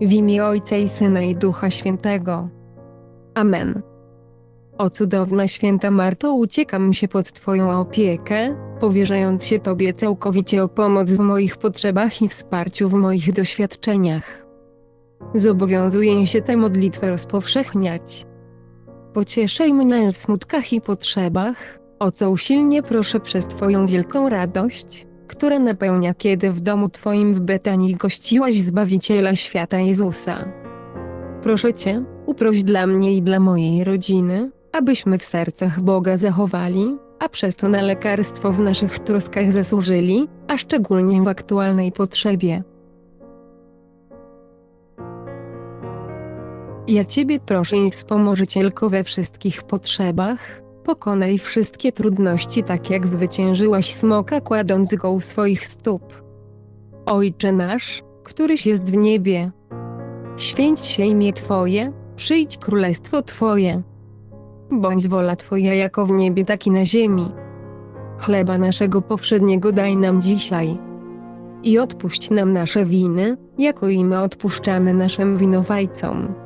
W imię Ojca i Syna i Ducha Świętego. Amen. O cudowna święta Marto, uciekam się pod Twoją opiekę, powierzając się Tobie całkowicie o pomoc w moich potrzebach i wsparciu w moich doświadczeniach. Zobowiązuję się tę modlitwę rozpowszechniać. Pocieszaj mnie w smutkach i potrzebach, o co usilnie proszę przez Twoją wielką radość, która napełnia kiedy w domu Twoim w Betanii gościłaś Zbawiciela świata Jezusa. Proszę Cię, uproś dla mnie i dla mojej rodziny, abyśmy w sercach Boga zachowali, a przez to na lekarstwo w naszych troskach zasłużyli, a szczególnie w aktualnej potrzebie. Ja Ciebie proszę i wspomożycielko we wszystkich potrzebach, pokonaj wszystkie trudności tak jak zwyciężyłaś smoka kładąc go u swoich stóp. Ojcze nasz, któryś jest w niebie, święć się imię Twoje, przyjdź królestwo Twoje. Bądź wola Twoja jako w niebie tak i na ziemi. Chleba naszego powszedniego daj nam dzisiaj. I odpuść nam nasze winy, jako i my odpuszczamy naszym winowajcom.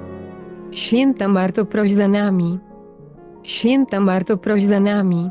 Święta Marto, proś za nami. Święta Marto, proś za nami.